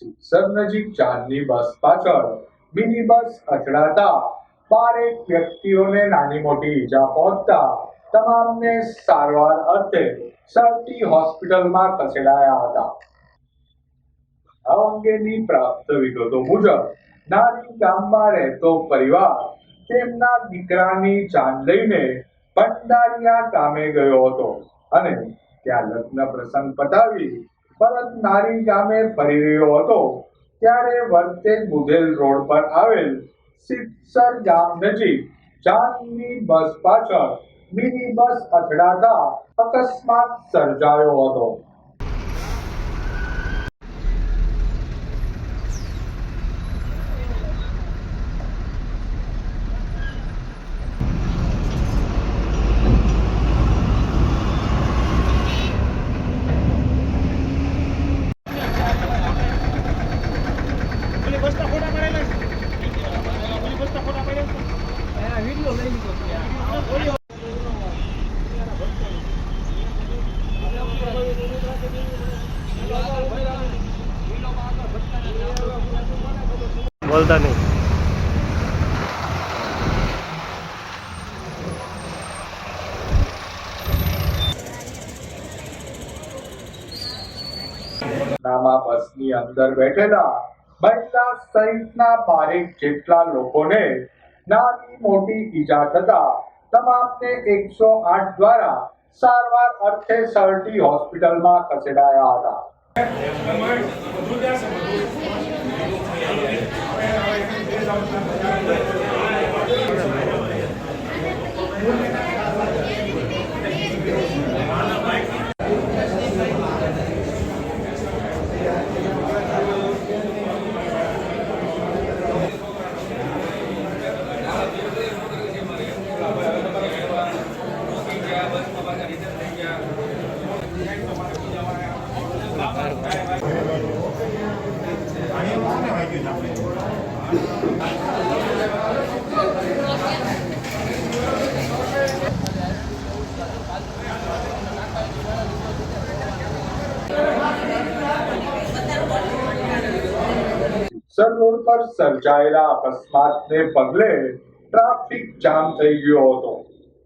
સિત્સર નજીક ચાંદની બસ પાછળ mini bus અથડાતા. બારેક વ્યક્તિઓને નાની મોટી ઈજા પહોંચતા. તમામને સારવાર અર્થે સરટી હોસ્પિટલમાં ખસેડાયા હતા. અંગેની પ્રાપ્ત વિગતો મુજબ, નાની ગામમાં રહેતો પરિવાર તેમના દીકરાની જાન લઈને ભંડારિયા ગામે ગયો હતો અને ત્યાં લગ્ન પ્રસંગ પતાવી પરત નારી ગામે ફરી રહ્યો હતો. ત્યારે વર્તે બુધેલ રોડ પર આવેલ સિત્સર ગામ નજીક જાનની બસ પાછળ મિની બસ અથડાતા અકસ્માત સર્જાયો હતો. બોલતા નહીં. નામા બસની અંદર બેઠેલા મહિલા સહિતના બારેક જેટલા લોકોને નાની મોટી ઈજા થતા તમામને એકસો આઠ દ્વારા સારવાર અર્થે સરટી હોસ્પિટલમાં ખસેડાયા હતા. સિત્સર રોડ પર સર્જાયેલા અકસ્માતને પગલે ટ્રાફિક જામ થઈ ગયો હતો।